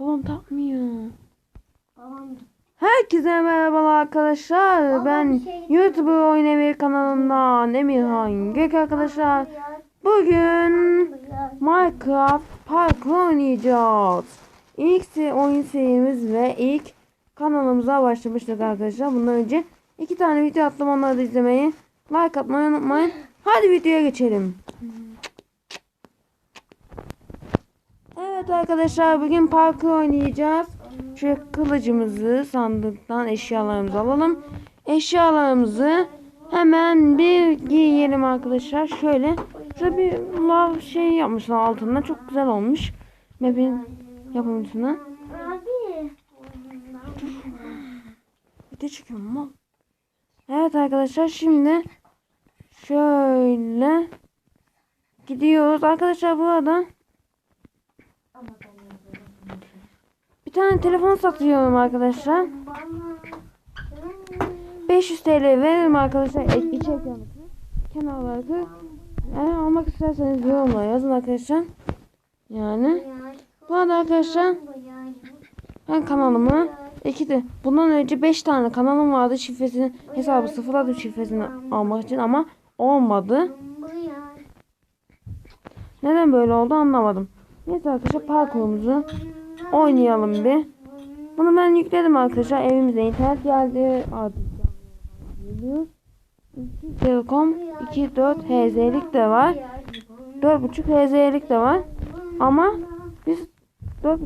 Babam takmıyor. Babam Herkese merhabalar arkadaşlar. Baba ben şey YouTube Oyun Evi kanalından Emirhan Gök arkadaşlar. Bugün Minecraft Park oynayacağız. İlk oyun serimiz ve ilk kanalımıza başlamıştık arkadaşlar. Bundan önce iki tane video attım onları da izlemeyi, like atmayı unutmayın. Hadi videoya geçelim. Evet arkadaşlar bugün parkur oynayacağız. Şu kılıcımızı sandıktan eşyalarımızı alalım. Eşyalarımızı hemen bir giyelim arkadaşlar. Şöyle şurada bir lav şey yapmışlar altında. Çok güzel olmuş. Map'in yapımcısına. Bir de çıkıyorum mu? Evet arkadaşlar şimdi şöyle gidiyoruz. Arkadaşlar bu arada bir tane telefon satıyorum arkadaşlar. 500 TL veririm arkadaşlar. E, iç ekranı. Kenarları. Eğer almak isterseniz yorumlara yazın arkadaşlar. Yani. Bu arada arkadaşlar ben kanalımı iki de bundan önce 5 tane kanalım vardı şifresini hesabı sıfırladım şifresini almak için ama olmadı. Neden böyle oldu anlamadım. Neyse arkadaşlar parkurumuzu oynayalım bir. Bunu ben yükledim arkadaşlar evimize internet geldi. Artık. Telekom 2.4 HZ'lik de var. 4.5 HZ'lik de var. Ama biz 4.5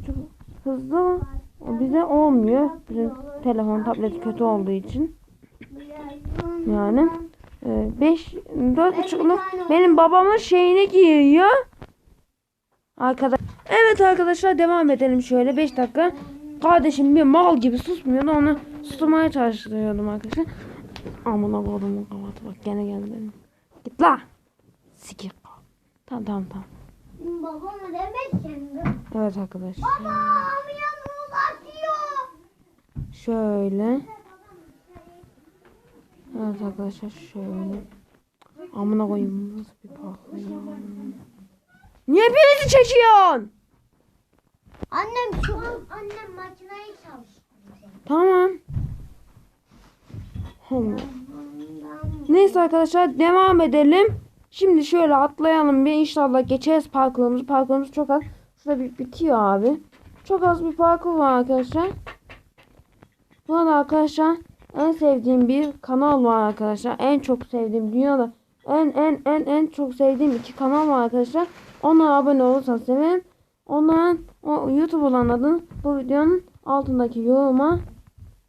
hızlı bize olmuyor. Bizim telefon tablet kötü olduğu için. Yani 5 4.5'luk benim babamın şeyini giyiyor. Arkadaş. Evet arkadaşlar devam edelim şöyle 5 dakika. Kardeşim bir mal gibi susmuyordu onu susturmaya çalışıyordum arkadaşlar. Amına kodumun kavatı bak gene geldi benim. Git la. Sikir. Tamam tamam tamam. Babam demek şimdi. Evet arkadaşlar. Babam yanımı atıyor. Şöyle. Evet arkadaşlar şöyle. Amına koyayım nasıl bir ya. Niye birisi çekiyorsun? Annem şu an annem makinayı çalıştırıyor. Tamam. Allah. Neyse arkadaşlar devam edelim. Şimdi şöyle atlayalım bir inşallah geçeriz parkurumuzu. Parkurumuz çok az. Şurada bir bitiyor abi. Çok az bir parkur var arkadaşlar. Bu arada arkadaşlar en sevdiğim bir kanal var arkadaşlar. En çok sevdiğim dünyada en en en en çok sevdiğim iki kanal var arkadaşlar. Ona abone olursanız sevinirim. Onların o YouTube olan adını bu videonun altındaki yoruma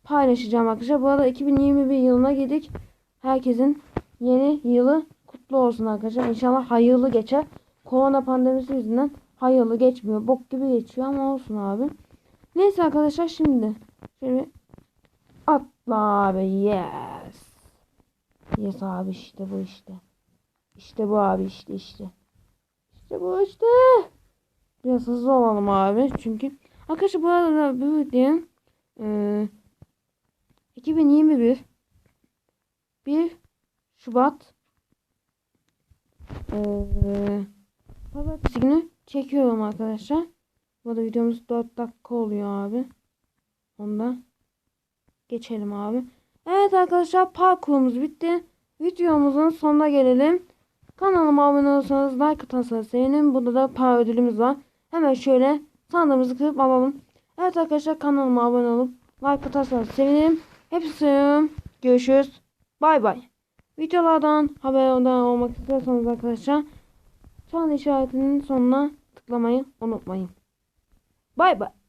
paylaşacağım arkadaşlar. Bu arada 2021 yılına girdik. Herkesin yeni yılı kutlu olsun arkadaşlar. İnşallah hayırlı geçer. Korona pandemisi yüzünden hayırlı geçmiyor. Bok gibi geçiyor ama olsun abi. Neyse arkadaşlar şimdi şöyle atla abi yes. Yes abi işte bu işte. İşte bu abi işte işte. İşte bu işte. Biraz hızlı olalım abi çünkü arkadaşlar bu arada bu videom eee 2021 1 Şubat eee Pazartesi günü çekiyorum arkadaşlar. Bu da videomuz 4 dakika oluyor abi. Onda geçelim abi. Evet arkadaşlar parkurumuz bitti. Videomuzun sonuna gelelim. Kanalıma abone olursanız like atarsanız sevinirim. Burada da para ödülümüz var. Hemen şöyle sandığımızı kırıp alalım. Evet arkadaşlar kanalıma abone olup like atarsanız sevinirim. Hepsi görüşürüz. Bay bay. Videolardan haberdar olmak istiyorsanız arkadaşlar çan işaretinin sonuna tıklamayı unutmayın. Bay bay.